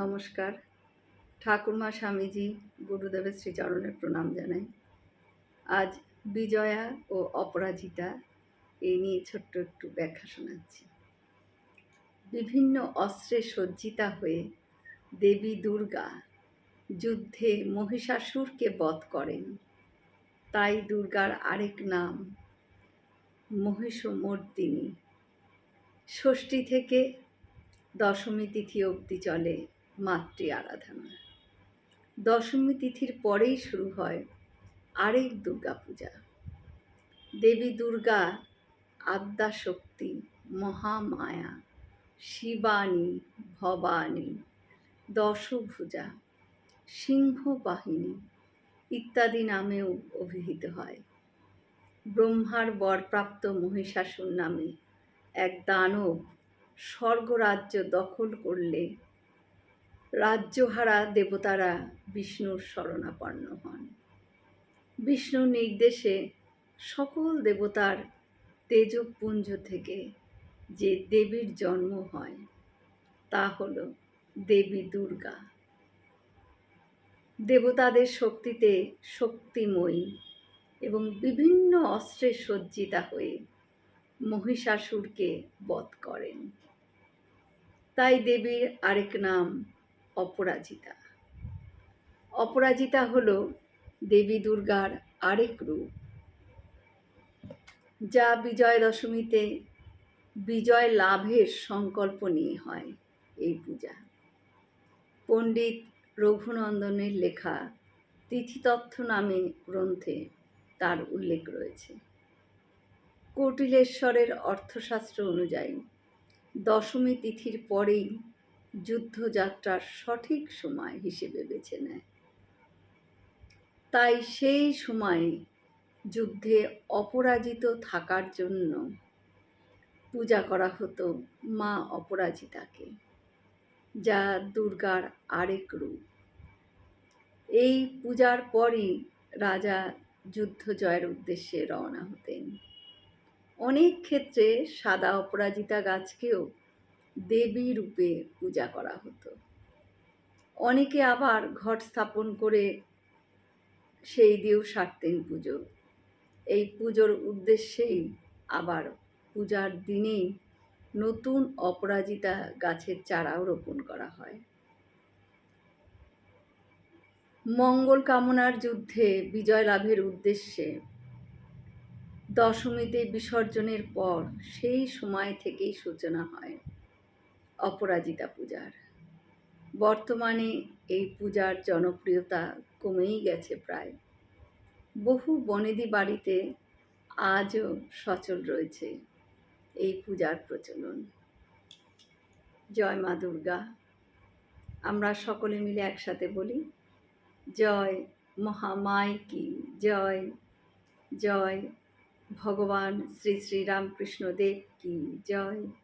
নমস্কার। ঠাকুরমা স্বামীজি গুরুদেবের শ্রীচরণে প্রণাম জানাই। আজ বিজয়া ও অপরাজিতা এই নিয়ে ছোট্ট একটু ব্যাখ্যা শোনাচ্ছি। বিভিন্ন অস্ত্রে সজ্জিতা হয়ে দেবী দুর্গা যুদ্ধে মহিষাসুরকে বধ করেন। তাই দুর্গার আরেক নাম মহিষমর্দিনী। ষষ্ঠী থেকে দশমী তিথি অবধি চলে। মাতৃ আরাধনা। দশমী তিথির পরেই শুরু হয় আরেক দুর্গা পূজা দেবী দুর্গা আদ্যাশক্তি মহামায়া, শিবানী, ভবানী, দশভুজা, সিংহবাহিনী ইত্যাদি নামেও অভিহিত হয়। ব্রহ্মার বরপ্রাপ্ত মহিষাসুর নামে এক দানব স্বর্গরাজ্য দখল করলে রাজ্যহারা দেবতারা বিষ্ণুর শরণাপন্ন হন। বিষ্ণুর নির্দেশে সকল দেবতার তেজপুঞ্জ থেকে যে দেবীর জন্ম হয়, তা হল দেবী দুর্গা। দেবতাদের শক্তিতে শক্তিময়ী এবং বিভিন্ন অস্ত্রে সজ্জিতা হয়ে মহিষাসুরকে বধ করেন। তাই দেবীর আরেক নাম অপরাজিতা। অপরাজিতা হল দেবী দুর্গার আরেক রূপ, যা বিজয় দশমীতে বিজয় লাভের সংকল্প নিয়ে হয় এই পূজা। পণ্ডিত রঘুনন্দনের লেখা তিথিতথ্য নামে গ্রন্থে তার উল্লেখ রয়েছে। কৌটিলেশ্বরের অর্থশাস্ত্র অনুযায়ী দশমী তিথির পরেই যুদ্ধযাত্রার সঠিক সময় হিসেবে বেছে নেয়। তাই সেই সময়ে যুদ্ধে অপরাজিত থাকার জন্য পূজা করা হতো মা অপরাজিতাকে, যা দুর্গার আরেক রূপ। এই পূজার পরই রাজা যুদ্ধ জয়ের উদ্দেশ্যে রওনা হতেন। অনেক ক্ষেত্রে সাদা অপরাজিতা গাছকেও দেবী রূপে পূজা করা হতো। অনেকে আবার ঘট স্থাপন করে সেই দিয়েও সারতেন পুজো। এই পুজোর উদ্দেশ্যেই আবার পূজার দিনেই নতুন অপরাজিতা গাছের চারাও রোপণ করা হয়। মঙ্গল কামনার যুদ্ধে বিজয় লাভের উদ্দেশ্যে দশমীতে বিসর্জনের পর সেই সময় থেকেই সূচনা হয়। অপরাজিতা পূজার। বর্তমানে এই পূজার জনপ্রিয়তা কমেই গেছে প্রায়। বহু বনেদি বাড়িতে আজও সচল রয়েছে এই পূজার প্রচলন। জয় মা দুর্গা। আমরা সকলে মিলে একসাথে বলি, জয় মহামাই কি জয় জয় ভগবান শ্রী শ্রী রামকৃষ্ণ দেব কি, জয়।